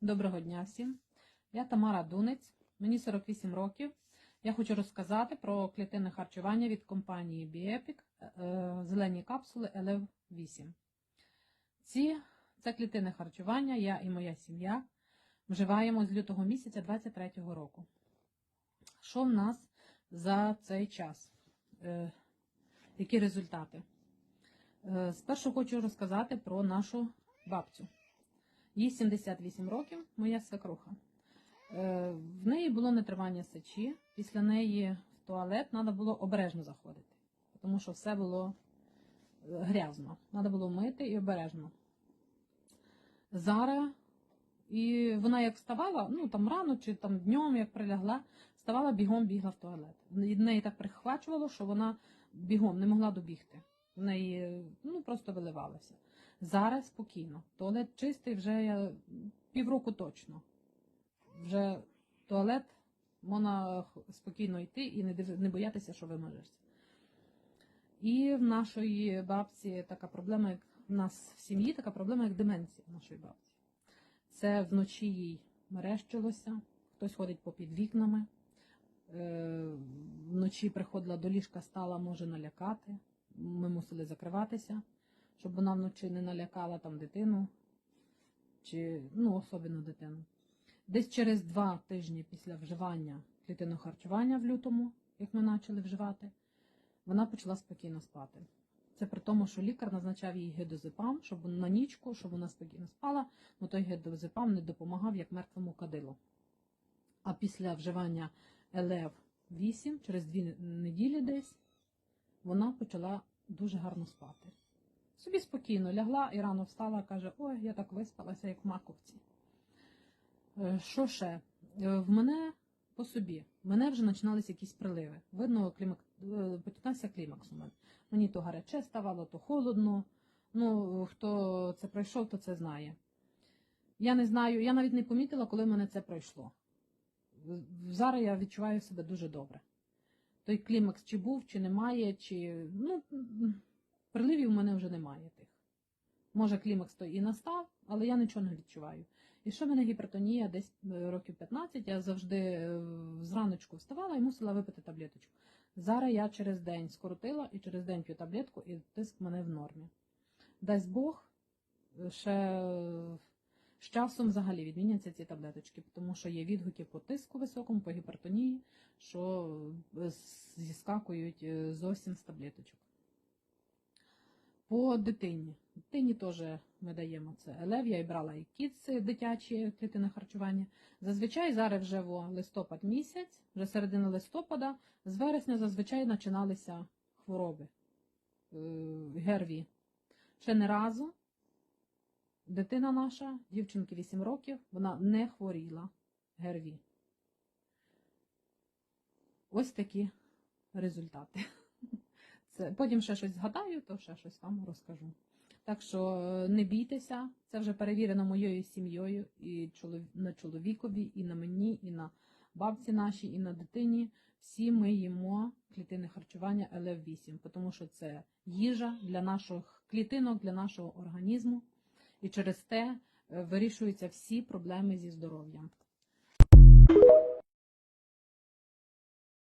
Доброго дня всім. Я Тамара Дунець, мені 48 років. Я хочу розказати про клітинне харчування від компанії Biepic, е, зелені капсули LF 8. Ці, це клітинне харчування, я і моя сім'я вживаємо з лютого місяця 2023 року. Що в нас за цей час? Е, Які результати? Е, Спершу хочу розказати про нашу бабцю. Їй 78 років, моя свекруха. Е, В неї було нетривання сечі. Після неї в туалет треба було обережно заходити, тому що все було е, грязно. Треба було мити і обережно. Зараз, і вона як вставала, ну там рано чи там днем, як прилягла, вставала бігом бігла в туалет. Від неї так прихвачувало, що вона бігом не могла добігти. В неї ну, просто виливалося. Зараз спокійно. Туалет чистий вже я півроку точно. Вже туалет можна спокійно йти і не, боятися, що вимажешся. І в нашої бабці така проблема, як в нас в сім'ї, така проблема, як деменція в нашої бабці. Це вночі їй мерещилося, хтось ходить попід вікнами. Е, Вночі приходила до ліжка, стала, може налякати. Ми мусили закриватися, щоб вона вночі не налякала там дитину, чи ну, особливо дитину. Десь через два тижні після вживання клітинного харчування в лютому, як ми почали вживати, вона почала спокійно спати. Це при тому, що лікар назначав їй гидозепам, щоб на нічку, щоб вона спокійно спала, але той гидозепам не допомагав як мертвому кадилу. А після вживання ЛФ 8, через дві неділі десь, вона почала дуже гарно спати. Собі спокійно лягла і рано встала, каже: Ой, я так виспалася, як в маковці. Е, Що ще? Е, В мене по собі, в мене вже починалися якісь приливи. Видно, клімак... е, починався клімакс у мене. Мені то гаряче ставало, то холодно. Ну, хто це пройшов, то це знає. Я не знаю, я навіть не помітила, коли в мене це пройшло. Зараз я відчуваю себе дуже добре. Той клімакс чи був, чи немає, чи. Ну, приливів у мене вже немає тих. Може, клімакс той і настав, але я нічого не відчуваю. І що в мене гіпертонія десь е, років 15, я завжди е, зраночку вставала і мусила випити таблеточку. Зараз я через день скоротила і через день п'ю таблетку, і тиск в мене в нормі. Дасть Бог, е, ще з часом взагалі відміняться ці таблеточки, тому що є відгуки по тиску високому, по гіпертонії, що зіскакують зовсім з таблеточок. По дитині. Дитині теж ми даємо це елев. І брала і кіц дитячі клітини харчування. Зазвичай зараз вже во листопад місяць, вже середина листопада, з вересня зазвичай починалися хвороби е, ГРВІ. Ще не разу дитина наша, дівчинки 8 років, вона не хворіла ГРВІ. Ось такі результати. Це, потім ще щось згадаю, то ще щось вам розкажу. Так що е, не бійтеся, це вже перевірено моєю сім'єю, і на чоловікові, і на мені, і на бабці нашій, і на дитині. Всі ми їмо клітинне харчування ЛФ8, тому що це їжа для наших клітинок, для нашого організму, і через те е, вирішуються всі проблеми зі здоров'ям.